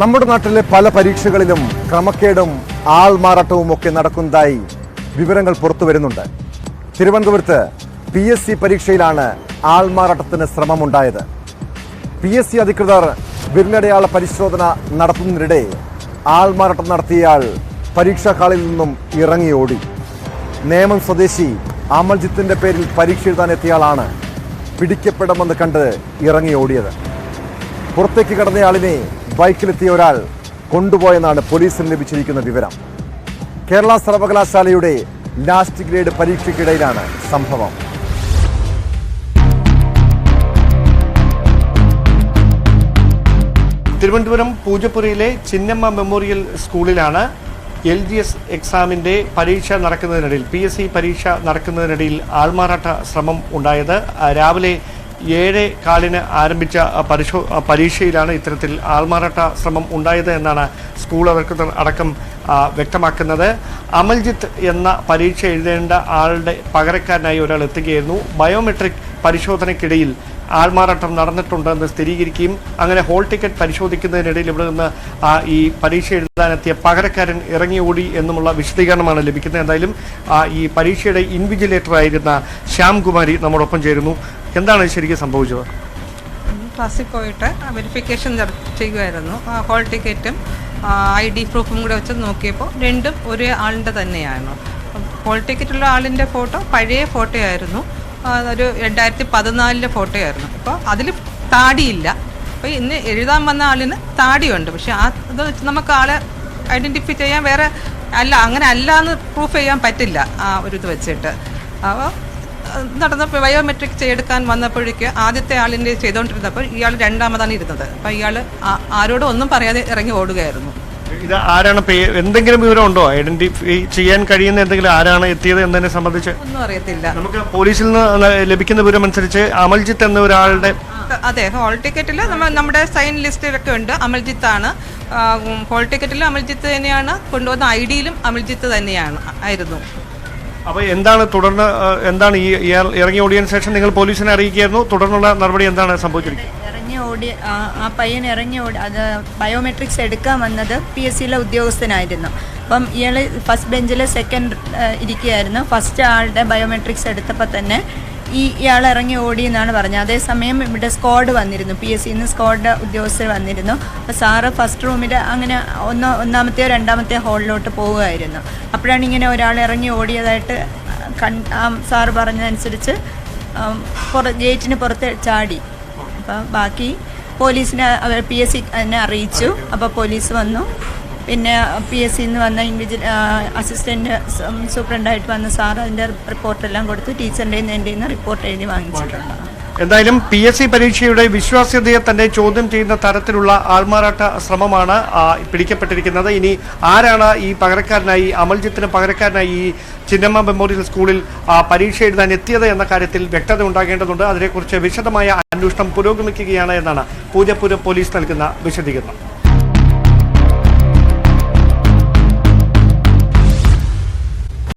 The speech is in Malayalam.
നമ്മുടെ നാട്ടിലെ പല പരീക്ഷകളിലും ക്രമക്കേടും ആൾമാറാട്ടവും ഒക്കെ നടക്കുന്നതായി വിവരങ്ങൾ പുറത്തു വരുന്നുണ്ട്. തിരുവനന്തപുരത്ത് പി എസ് സി പരീക്ഷയിലാണ് ആൾമാറാട്ടത്തിന് ശ്രമമുണ്ടായത്. പി എസ് സി അധികൃതർ വിരലടയാള പരിശോധന നടത്തുന്നതിനിടെ ആൾമാറാട്ടം നടത്തിയയാൾ പരീക്ഷാ ഹാളിൽ നിന്നും ഇറങ്ങി ഓടി. നേമം സ്വദേശി അമൽജിത്തിന്റെ പേരിൽ പരീക്ഷ എഴുതാൻ എത്തിയയാളാണ് പിടിക്കപ്പെടുമെന്ന് കണ്ട് ഇറങ്ങി ഓടിയത്. പുറത്തേക്ക് കടന്നയാളിനെ ബൈക്കിലെത്തിയ ഒരാൾ കൊണ്ടുപോയെന്നാണ് പോലീസിന് ലഭിച്ചിരിക്കുന്ന വിവരം. കേരള സർവകലാശാലയുടെ ലാസ്റ്റ് ഗ്രേഡ് പരീക്ഷയ്ക്കിടയിലാണ് സംഭവം. തിരുവനന്തപുരം പൂജപ്പുരയിലെ ചിന്നമ്മ മെമ്മോറിയൽ സ്കൂളിലാണ് എൽ ജി എസ് എക്സാമിന്റെ പരീക്ഷ നടക്കുന്നതിനിടയിൽ പി എസ് സി പരീക്ഷ നടക്കുന്നതിനിടയിൽ ആൾമാറാട്ട ശ്രമം ഉണ്ടായത്. രാവിലെ ഏഴ് കാലിന് ആരംഭിച്ച പരിശോ പരീക്ഷയിലാണ് ഇത്തരത്തിൽ ആൾമാറാട്ട ശ്രമം ഉണ്ടായത് എന്നാണ് സ്കൂൾ അധികൃതർ അടക്കം വ്യക്തമാക്കുന്നത്. അമൽജിത്ത് എന്ന പരീക്ഷ എഴുതേണ്ട ആളുടെ പകരക്കാരനായി ഒരാൾ എത്തുകയായിരുന്നു. ബയോമെട്രിക് പരിശോധനയ്ക്കിടയിൽ ആൾമാറാട്ടം നടന്നിട്ടുണ്ടെന്ന് സ്ഥിരീകരിക്കുകയും അങ്ങനെ ഹോൾ ടിക്കറ്റ് പരിശോധിക്കുന്നതിനിടയിൽ ഇവിടെ നിന്ന് ഈ പരീക്ഷ എഴുതാനെത്തിയ പകരക്കാരൻ ഇറങ്ങി ഓടി എന്നുമുള്ള വിശദീകരണമാണ് ലഭിക്കുന്നത്. എന്തായാലും ഈ പരീക്ഷയുടെ ഇൻവിജിലേറ്റർ ആയിരുന്ന ശ്യാംകുമാരി നമ്മോടൊപ്പം ചേരുന്നു. എന്താണ് ശരിക്കും സംഭവിച്ചത്? ക്ലാസ്സിൽ പോയിട്ട് വെരിഫിക്കേഷൻ ചെയ്യുമായിരുന്നു ഹോൾ ടിക്കറ്റും ഐ ഡി പ്രൂഫും കൂടെ വെച്ച് നോക്കിയപ്പോൾ രണ്ടും ഒരേ ആളിന്റെ തന്നെയാണ് ഹോൾ ടിക്കറ്റുള്ള ആളിന്റെ ഫോട്ടോ പഴയ ഫോട്ടോ ആയിരുന്നു. ഒരു രണ്ടായിരത്തി പതിനാലിലെ ഫോട്ടോ ആയിരുന്നു. അപ്പോൾ അതിൽ താടിയില്ല. അപ്പോൾ ഇന്ന് എഴുതാൻ വന്ന ആളിന് താടിയുണ്ട്. പക്ഷെ ആ ഇത് വെച്ച് നമുക്ക് ആളെ ഐഡന്റിഫൈ ചെയ്യാൻ വേറെ അല്ല അങ്ങനെ അല്ല എന്ന് പ്രൂഫ് ചെയ്യാൻ പറ്റില്ല ആ ഒരു ഇത് വെച്ചിട്ട്. അപ്പോൾ നടന്നപ്പോൾ ബയോമെട്രിക് ചെയ്തെടുക്കാൻ വന്നപ്പോഴേക്ക് ആദ്യത്തെ ആളിന്റെ ചെയ്തുകൊണ്ടിരുന്നപ്പോൾ ഇയാൾ രണ്ടാമതാണ് ഇരുന്നത്. അപ്പോൾ ഇയാൾ ആരോടും ഒന്നും പറയാതെ ഇറങ്ങി ഓടുകയായിരുന്നു. ഇത് ആരാണ് എന്തെങ്കിലും വിവരം ഉണ്ടോ? ഐഡന്റിഫൈ ചെയ്യാൻ കഴിയുന്ന എന്തെങ്കിലും ആരാണ് എത്തിയത് എന്നതിനെ സംബന്ധിച്ച്? ഒന്നും അറിയത്തില്ല. നമുക്ക് പോലീസിൽ നിന്ന് ലഭിക്കുന്ന വിവരം അനുസരിച്ച് അമൽജിത്ത് എന്ന ഒരാളുടെ അതെ ഹോൾ ടിക്കറ്റിൽ നമ്മൾ നമ്മുടെ സൈൻ ലിസ്റ്റിലൊക്കെ ഉണ്ട്. അമൽജിത്ത് ആണ് ഹോൾ ടിക്കറ്റിൽ അമൽജിത്ത് തന്നെയാണ്. കൊണ്ടുവന്ന ഐ ഡിയിലും അമൽജിത്ത് തന്നെയാണ് ആയിരുന്നു. അപ്പോൾ എന്താണ് തുടർന്ന് എന്താണ് ഈ ഇറങ്ങിയ ഇറങ്ങി ഓടിയതിനു ശേഷം നിങ്ങൾ പോലീസിനെ അറിയിക്കുകയായിരുന്നു? തുടർന്നുള്ള നടപടി എന്താണ് സംഭവിച്ചിരിക്കുന്നത്? ഇറങ്ങി ഓടി ആ ആ പയ്യൻ ഇറങ്ങി ഓടി അത് ബയോമെട്രിക്സ് എടുക്കാൻ വന്നത് പി എസ് സിയിലെ ഉദ്യോഗസ്ഥനായിരുന്നു. അപ്പം ഇയാൾ ഫസ്റ്റ് ബെഞ്ചിലെ സെക്കൻഡ് ഇരിക്കുകയായിരുന്നു. ഫസ്റ്റ് ആളുടെ ബയോമെട്രിക്സ് എടുത്തപ്പോൾ തന്നെ ഈ ഇയാൾ ഇറങ്ങി ഓടി എന്നാണ് പറഞ്ഞത്. അതേസമയം ഇവിടെ സ്ക്വാഡ് വന്നിരുന്നു. പി എസ് സിന്ന് സ്ക്വാഡ് ഉദ്യോഗസ്ഥർ വന്നിരുന്നു. അപ്പോൾ സാറ് ഫസ്റ്റ് റൂമിൽ അങ്ങനെ ഒന്ന് ഒന്നാമത്തെയോ രണ്ടാമത്തെയോ ഹോളിലോട്ട് പോവുമായിരുന്നു അപ്പോഴാണ് ഇങ്ങനെ ഒരാൾ ഇറങ്ങി ഓടിയതായിട്ട് കൺ സാറ് പറഞ്ഞതനുസരിച്ച് പുറ ഗേറ്റിന് പുറത്ത് ചാടി. അപ്പം ബാക്കി പോലീസിനെ അവർ പി എസ് സി എന്നെ അറിയിച്ചു. അപ്പോൾ പോലീസ് വന്നു. പിന്നെ പി എസ് സിന്ന് വന്ന ഇൻവിജി അസിസ്റ്റന്റ് സൂപ്രണ്ടായിട്ട് വന്ന സാർ അതിന്റെ റിപ്പോർട്ടെല്ലാം കൊടുത്ത് ടീച്ചറിന്റെ എന്റെ റിപ്പോർട്ട് എഴുതി വാങ്ങിച്ചിട്ടുണ്ട്. എന്തായാലും പി എസ് സി പരീക്ഷയുടെ വിശ്വാസ്യതയെ തന്നെ ചോദ്യം ചെയ്യുന്ന തരത്തിലുള്ള ആൾമാറാട്ട ശ്രമമാണ് പിടിക്കപ്പെട്ടിരിക്കുന്നത്. ഇനി ആരാണ് ഈ പകരക്കാരനായി അമൽജിത്തിന് പകരക്കാരനായി ഈ ചിന്നമ്മ മെമ്മോറിയൽ സ്കൂളിൽ പരീക്ഷ എഴുതാൻ എത്തിയത് എന്ന കാര്യത്തിൽ വ്യക്തത ഉണ്ടാകേണ്ടതുണ്ട്. അതിനെക്കുറിച്ച് വിശദമായ അന്വേഷണം പുരോഗമിക്കുകയാണ് എന്നാണ് പൂജപ്പുരം പോലീസ് നൽകുന്ന വിശദീകരണം.